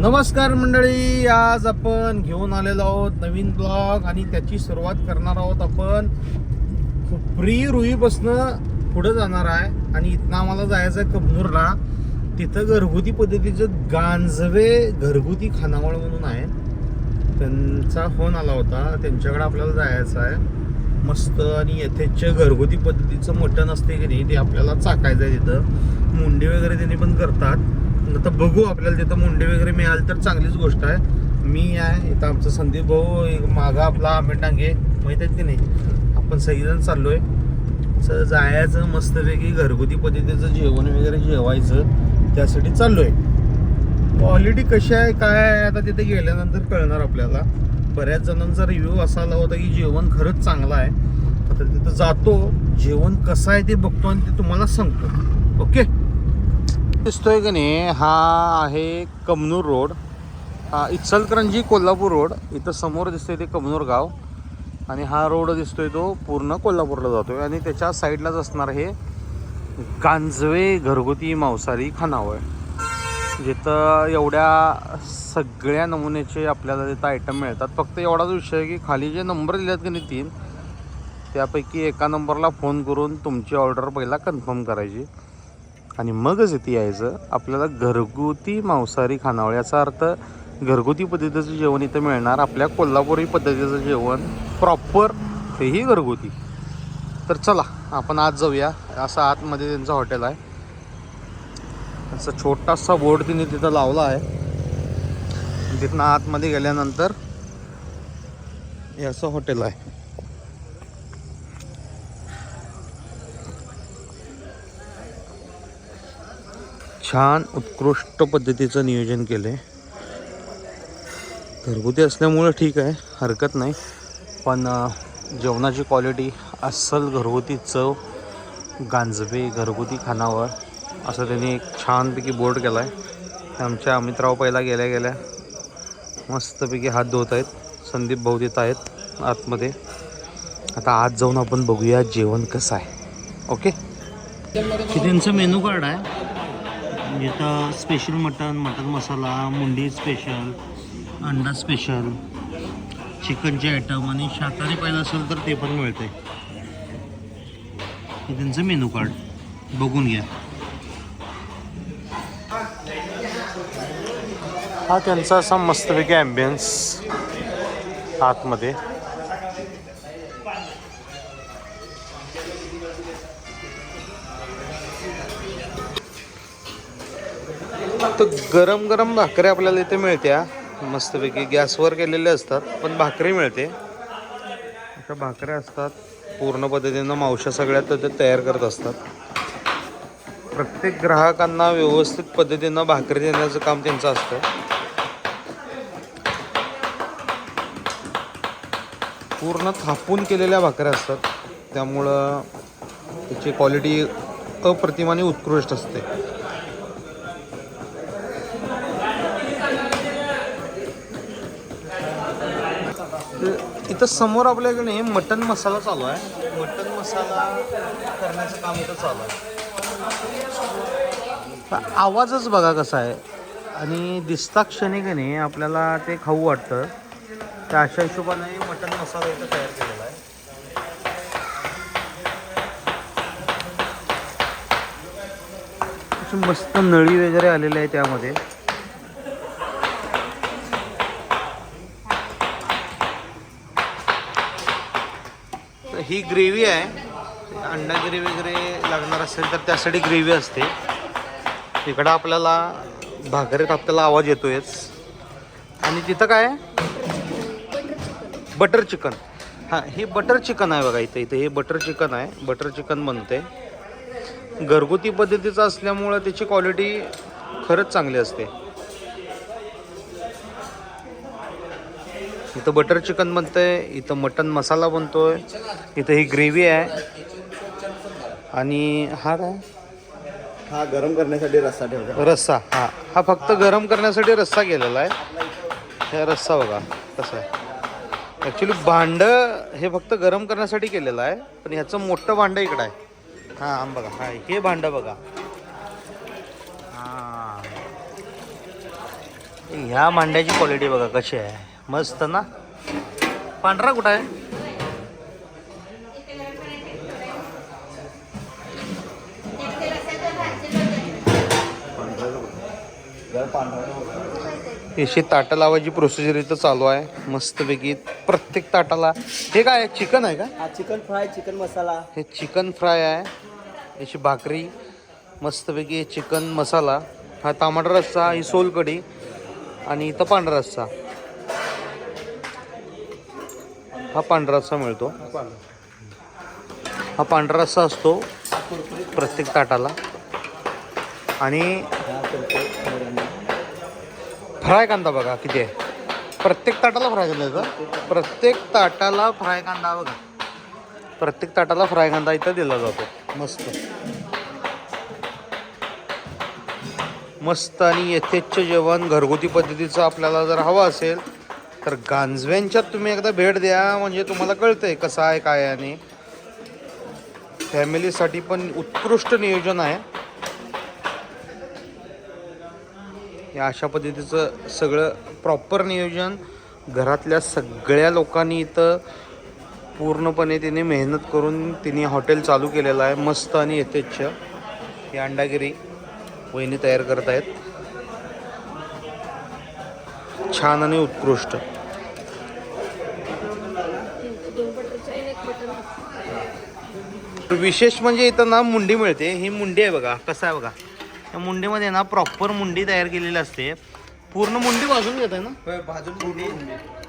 नमस्कार मंडळी आज आपण घेऊन आलेलो आहोत नवीन ब्लॉग आणि त्याची सुरुवात करणार आहोत आपण. खुपरी रुईपासनं पुढं जाणार आहे आणि इथनं आम्हाला जायचं आहे कबनूरला. तिथं घरगुती पद्धतीचं गांजवे घरगुती खानावळ म्हणून आहे. त्यांचा फोन आला होता त्यांच्याकडे आपल्याला जायचं आहे. मस्त आणि यथेच्छ घरगुती पद्धतीचं मटण असते की नाही ते आपल्याला चाकायचं आहे तिथं. मुंडे वगैरे त्यांनी पण करतात. आता बघू आपल्याला तिथं मुंडे वगैरे मिळाले तर चांगलीच गोष्ट आहे. मी आहे इथं आमचं संदीप भाऊ एक मागा आपला आंबेटांगे माहीत आहेत की नाही? आपण सगळीजण चाललोय. असं जायचं मस्तपैकी घरगुती पद्धतीचं जेवण वगैरे जेवायचं त्यासाठी चाललो आहे क्वालिटी कशी आहे काय आहे आता तिथे गेल्यानंतर कळणार आपल्याला. बऱ्याच जणांचा रिव्ह्यू असा आला होता की जेवण खरंच चांगलं आहे. आता तिथं जातो जेवण कसं आहे ते बघतो आणि ते तुम्हाला सांगतो. ओके दिसतोय का नाही हा आहे कमनूर रोड. इचलकरंजी कोल्हापूर रोड. इथं समोर दिसतोय ते कमनूर गाव. आणि हा रोड दिसतोय तो पूर्ण कोल्हापूरला जातोय. आणि त्याच्या साईडलाच असणार हे गांजवे घरगुती मांसाहारी खानावळ. जिथं एवढ्या सगळ्या नमुन्याचे आपल्याला तिथं आयटम मिळतात. फक्त एवढाच विषय आहे की खाली जे नंबर दिलेत की नाही तीन त्यापैकी एका नंबरला फोन करून तुमची ऑर्डर पहिला कन्फर्म करायची. आणि मगच इथे यायचं. आपल्याला घरगुती मांसाहारी खानावळ याचा अर्थ घरगुती पद्धतीचं जेवण इथं मिळणार. आपल्या कोल्हापुरी पद्धतीचं जेवण प्रॉपर तेही घरगुती. तर चला आपण आज जाऊया. असं आतमध्ये त्यांचं हॉटेल आहे. असं छोटासा बोर्ड तिने तिथं लावला आहे. तिथनं आतमध्ये गेल्यानंतर हे असं हॉटेल आहे. छान उत्कृष्ट पद्धतीचं नियोजन केलं आहे घरगुती असल्यामुळं ठीक आहे हरकत नाही. पण जेवणाची क्वालिटी अस्सल घरगुती चव गांजवे घरगुती खानावळ असं त्यांनी एक छानपैकी बोर्ड केला आहे आमच्या अमितराव पहिला गेल्या गेल्या मस्तपैकी हात धुवत आहेत संदीप भाऊ तिथं आहेत आतमध्ये. आता आत जाऊन आपण बघूया जेवण कसं आहे. ओके? त्यांचं मेनू कार्ड आहे. इथं स्पेशल मटन मटन मसाला मुंडी स्पेशल अंडा स्पेशल चिकनचे आयटम आणि शाकाहारी पाहिजे असेल तर ते पण मिळते हे त्यांचं मेनू कार्ड बघून घ्या. हा त्यांचा असा मस्तपैकी ॲम्बियन्स आतमध्ये. तर गरम गरम भाकरी आपल्याला इथे मिळत्या. मस्तपैकी गॅसवर केलेले असतात पण भाकरी मिळते. अशा भाकऱ्या असतात. पूर्ण पद्धतीनं मावशा सगळ्या तर ते तयार करत असतात. प्रत्येक ग्राहकांना व्यवस्थित पद्धतीनं भाकरी देण्याचं काम त्यांचं असतं. पूर्ण थापून केलेल्या भाकऱ्या असतात. त्यामुळं त्याची क्वालिटी अप्रतिमाने उत्कृष्ट असते. इथं समोर आपल्याकडे मटन मसाला चालू आहे. मटन मसाला करण्याचं काम इथं चालू आहे. आवाजच बघा कसा आहे. आणि दिसता क्षणी नाही आपल्याला ते खाऊ वाटतं. त्या अशा हिशोबाने मटन मसाला इथं तयार केलेला आहे. अशी मस्त नळी वगैरे आलेली आहे त्यामध्ये. तर ही ग्रेव्ही आहे. अंडा ग्रेव्ही वगैरे लागणार असेल तर त्यासाठी ग्रेव्ही असते. इकडं आपल्याला भाकरीत आपल्याला आवाज येतोयच. आणि तिथं काय बटर चिकन. हां हे बटर चिकन आहे बघा इथं इथं हे बटर चिकन आहे. बटर चिकन बनते. घरगुती पद्धतीचं असल्यामुळं त्याची क्वालिटी खरंच चांगली असते. इथं बटर चिकन बनतंय इथं मटन मसाला बनतोय इथं ही ग्रेव्ही आहे. आणि हा काय? हा गरम करण्यासाठी रस्सा ठेवला. रस्सा हा. हा फक्त गरम करण्यासाठी रस्सा गेलेला आहे. हे रस्सा बघा कसं आहे. ॲक्च्युली भांडं हे फक्त गरम करण्यासाठी केलेलं आहे पण ह्याचं मोठं भांडं इकडं आहे. हां बघा हा हे भांडं बघा. हां. ह्या मांड्याची क्वालिटी बघा कशी आहे. मस्त ना. पांढरा कुठं आहे? याची ताटं लावायची प्रोसिजर इथं चालू आहे. मस्तपैकी प्रत्येक ताटाला. हे काय चिकन आहे का? हा चिकन फ्राय चिकन मसाला. हे चिकन फ्राय आहे. याची भाकरी मस्तपैकी चिकन मसाला. हा टमाटर रस्सा ही सोलकढी आणि इथं पांढरा रस्सा. हा पांढरा रस्सा मिळतो. हा पांढरा रस्सा असतो प्रत्येक ताटाला. आणि फ्राय कांदा बघा किती आहे. प्रत्येक ताटाला फ्राय कांदा येतो प्रत्येक ताटाला फ्राय कांदा बघा. प्रत्येक ताटाला फ्राय कांदा इथं दिला जातो. मस्त. मस्त आणि यथेच्छ जेवण घरगुती पद्धतीचं आपल्याला जर हवं असेल तर गांजव्यांच्यात तुम्ही एकदा भेट द्या म्हणजे तुम्हाला कळतंय कसं आहे काय आहे आणि फॅमिलीसाठी पण उत्कृष्ट नियोजन आहे. या अशा पद्धतीचं सगळं प्रॉपर नियोजन घरातल्या सगळ्या लोकांनी इथं पूर्णपणे तिने मेहनत करून तिने हॉटेल चालू केलेलं आहे मस्त आणि यथेच्छ. ही अंडागिरी वहिनी तयार करत आहेत. छान आणि उत्कृष्ट. विशेष म्हणजे इथं ना मुंडी मिळते. ही मुंडी आहे बघा कसं आहे बघा. त्या मुंडीमध्ये ना प्रॉपर मुंडी तयार केलेली असते. पूर्ण मुंडी भाजून घेत आहे ना? भाजून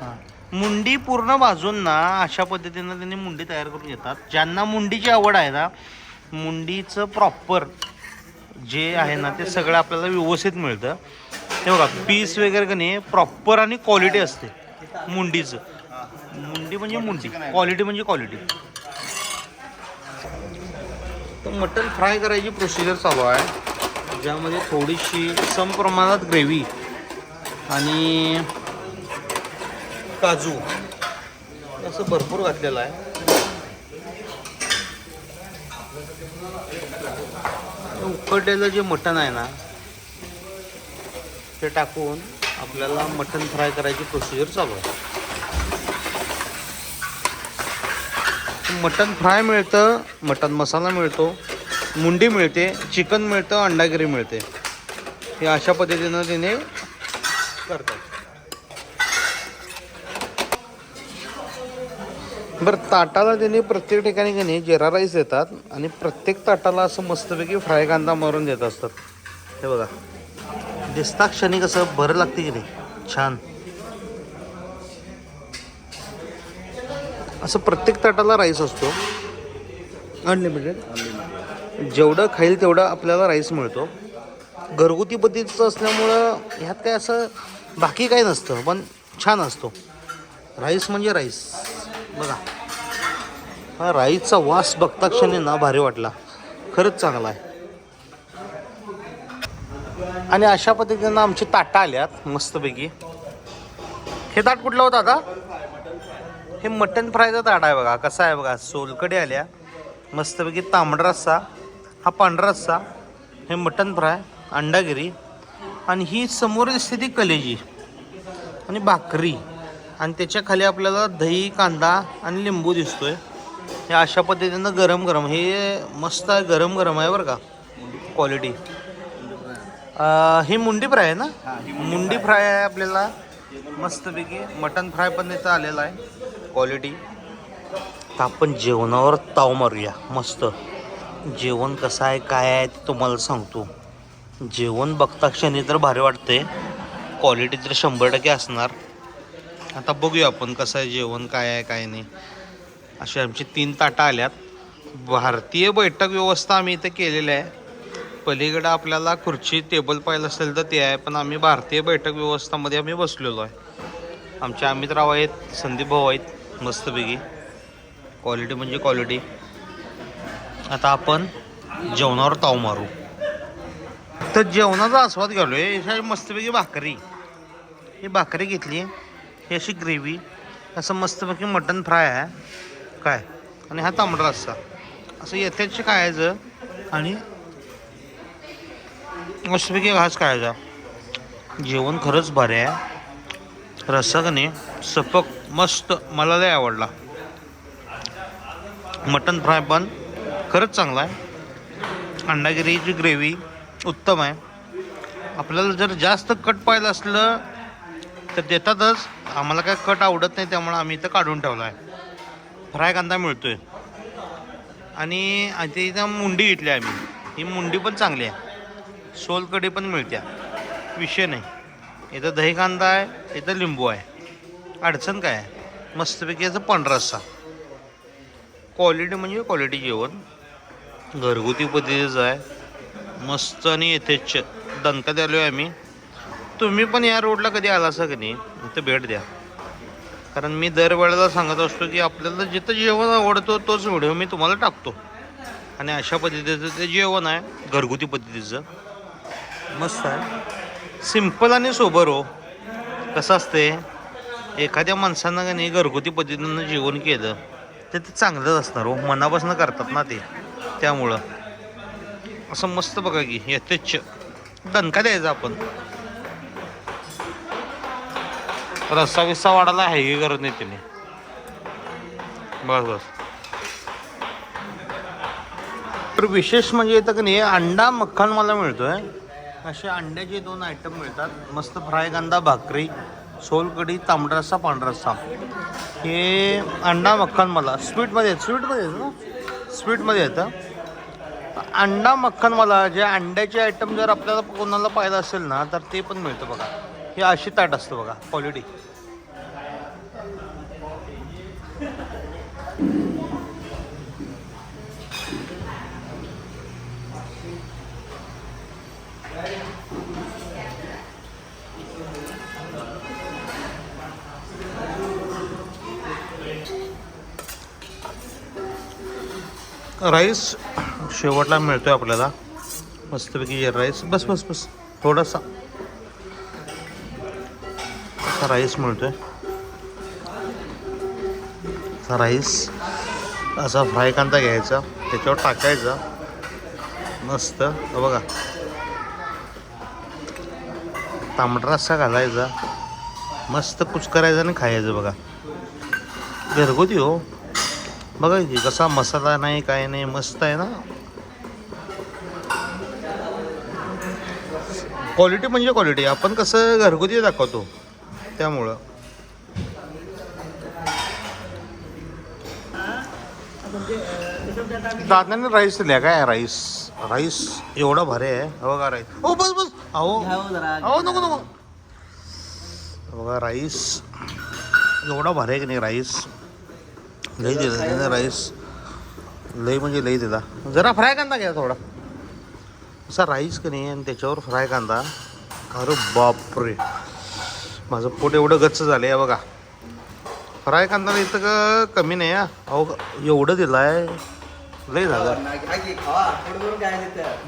हां. मुंडी पूर्ण भाजून ना अशा पद्धतीनं त्यांनी मुंडी तयार करून घेतात. ज्यांना मुंडीची आवड आहे ना मुंडीचं प्रॉपर जे आहे ना ते सगळं आपल्याला व्यवस्थित मिळतं. ते बघा पीस वगैरे का नाही प्रॉपर आणि क्वालिटी असते. मुंडीचं. मुंडी म्हणजे मुंडी. क्वालिटी म्हणजे क्वालिटी तर मटन फ्राय करायची प्रोसिजर चालू आहे. ज्यामध्ये थोडीशी सम प्रमाणात ग्रेव्ही आणि काजू. असं भरपूर घातलेलं आहे. उकडलेलं जे मटण आहे ना ते टाकून आपल्याला मटण फ्राय करायची प्रोसिजर चालू आहे. मटन फ्राय मिळतं मटन मसाला मिळतो मुंडी मिळते चिकन मिळतं अंडागिरी मिळते. हे अशा पद्धतीनं तिने करतात. बरं ताटाला त्याने प्रत्येक ठिकाणी की नाही जिरा राईस देतात आणि प्रत्येक ताटाला असं मस्तपैकी फ्राय कांदा मारून देत असतात. हे बघा. दिसता क्षणी कसं बरं लागते की नाही? छान. असं प्रत्येक ताटाला राईस असतो. अनलिमिटेड जेवढं खाईल तेवढं आपल्याला राईस मिळतो. घरगुती पद्धतीचं असल्यामुळं ह्यात काय असं बाकी काही नसतं पण छान असतो. राईस म्हणजे राईस. बघा. हा राईसचा वास बघता क्षणी ना भारी वाटला. खरंच चांगला आहे. आणि अशा पद्धतीनं आमची ताटं आल्यात मस्तपैकी. हे ताट कुठलं होतं आता हे मटन फ्रायचा ताट आहे बघा कसा आहे बघा सोलकडे आल्या मस्तपैकी तांबडा रस्सा हा पांढरा रस्सा हे मटन फ्राय अंडागिरी आणि ही समोर दिसते ती कलेजी आणि भाकरी आणि त्याच्याखाली आपल्याला दही कांदा आणि लिंबू दिसतोय. हे अशा पद्धतीनं गरम गरम हे मस्त आहे गरम गरम आहे बरं का क्वालिटी ही मुंडी फ्राय आहे ना? मुंडी फ्राय. आहे आपल्याला. मस्तपैकी मटन फ्राय पण इथं आलेला आहे. क्वालिटी तर आपण जेवणावर ताव मारूया. मस्त. जेवण कसं आहे काय आहे ते तुम्हाला सांगतो. जेवण बघता क्षणी तर भारी वाटते क्वालिटी तर शंभर टक्के असणार. आता बघूया आपण कसं आहे जेवण काय आहे काय नाही. अशी आमची तीन ताटं आल्यात. भारतीय बैठक व्यवस्था आम्ही इथं केलेली आहे. पलीकडं आपल्याला खुर्ची टेबल पाहिलं असेल तर ते आहे. पण आम्ही भारतीय बैठक व्यवस्थामध्ये आम्ही बसलेलो आहे. आमचे अमितराव आहेत संदीप भाऊ आहेत मस्तपैकी. क्वालिटी म्हणजे क्वालिटी आता आपण जेवणावर ताव मारू. तर जेवणाचा आस्वाद घ्यालो आहे अशा मस्तपैकी भाकरी. ही भाकरी घेतली. ही अशी ग्रेव्ही असं मस्तपैकी मटन फ्राय आहे. काय? आणि हा तांबडा रस्सा. असं येथेच खायचं आणि मस्तपैकी घास खायचा जेवण खरंच भारी आहे. रस्सा नाही सपक मस्त मला लय आवडला. मटन फ्राय पण खरंच चांगला आहे. अंडागिरीची ग्रेव्ही उत्तम आहे. आपल्याला जर जास्त कट पाहिलं असलं तर देतातच. आम्हाला काय कट आवडत नाही त्यामुळे आम्ही इथं काढून ठेवला आहे. फ्राय कांदा मिळतोय. आणि इथं मुंडी घेतली आम्ही. ही मुंडी पण चांगली आहे. सोलकढी पण मिळत्या. विषय नाही. इथं दही कांदा आहे इथं लिंबू आहे. अडचण काय आहे? मस्तपैकी याचं पांढरा रस्सा. क्वालिटी म्हणजे क्वालिटी जेवण. घरगुती पद्धतीचं आहे. मस्त आणि येथेच दणका आलो आहे आम्ही. तुम्ही पण या रोडला कधी आला असा की नाही इथं भेट द्या. कारण मी दरवेळेला सांगत असतो की आपल्याला जिथं जेवण आवडतो तोच व्हिडिओ मी तुम्हाला टाकतो. आणि अशा पद्धतीचं ते जेवण आहे घरगुती पद्धतीचं. मस्त आहे. सिंपल आणि सोबर हो. कसं असते एखाद्या माणसानं का नाही घरगुती पद्धतीनं जेवण केलं तर ते चांगलंच असणार हो. मनापासून करतात ना ते. त्यामुळं. असं मस्त बघा की यथेच्छ. दणका द्यायचा आपण. रस्सा विस्सा वाढायला आहे की गरज नाही तिने. बस बस. तर विशेष म्हणजे इथं का नाही अंडा मक्खन मला मिळतोय. असे अंड्याचे दोन आयटम मिळतात मस्त फ्राय कांदा भाकरी सोलकढी तांबडा रस्सा रस्सा हे अंडा मक्खन मला. स्वीटमध्ये स्वीटमध्ये येतं ना? स्वीटमध्ये येतं अंडा मक्खन मला जे अंड्याचे आयटम जर आपल्याला कोणाला पाहिलं असेल ना तर ते पण मिळतं बघा. हे अशी ताट असतं बघा क्वालिटी राईस शेवटला मिळतोय आपल्याला. मस्तपैकी राईस. बस बस बस. थोडासा असा राईस मिळतोय. आहे राईस असा फ्राय कांदा घ्यायचा त्याच्यावर टाकायचा. मस्त. बघा. तांबडा रस्सा घालायचा. मस्त कुच करायचा आणि खायचं बघा. घरगुती हो. बघा की कसा मसाला नाही काय नाही मस्त आहे ना. क्वालिटी म्हणजे क्वालिटी आपण कसं घरगुती दाखवतो. त्यामुळं. दादाने राईस दिल्या काय राईस राईस एवढा भारी आहे. हे बघा राईस. हो बस बस. अहो. जरा अहो नको नको. हे बघा राईस. एवढा भारी आहे की नाही राईस? लई दिला राईस. लई म्हणजे लई दिला जरा फ्राय कांदा घ्या थोडा. असा राईस का नाही आणि त्याच्यावर फ्राय कांदा. अरे बापरे. माझं पोट एवढं गच्च झालं आहे बघा. फ्राय कांदा इथं का कमी नाही हा. अहो एवढं दिलं आहे लई झालं.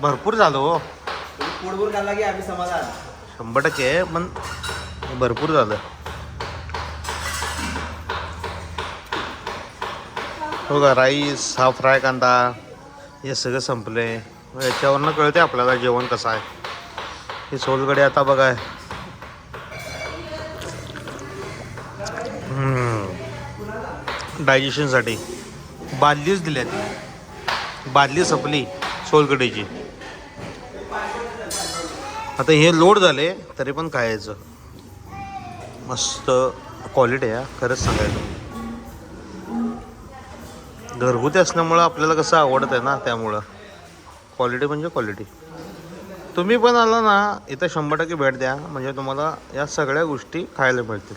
भरपूर झालं हो. खाल्ला की आम्ही समाधान. शंभर टक्के आहे पण भरपूर झालं. हो का राईस हा फ्राय कांदा हे सगळं संपले याच्यावरनं कळते आपल्याला जेवण कसं आहे. हे सोलकडे आता बघा. डायजेशनसाठी. बादलीच दिल्या ती. बादली संपली सोलकढीची. आता हे लोड झाले तरी पण खायचं. मस्त क्वालिटी आहे खरंच सांगायचं. घरगुती असल्यामुळं आपल्याला कसं आवडत आहे ना त्यामुळं. क्वालिटी म्हणजे क्वालिटी तुम्ही पण आला ना इथं शंभर टक्के भेट द्या म्हणजे तुम्हाला या सगळ्या गोष्टी खायला मिळतील.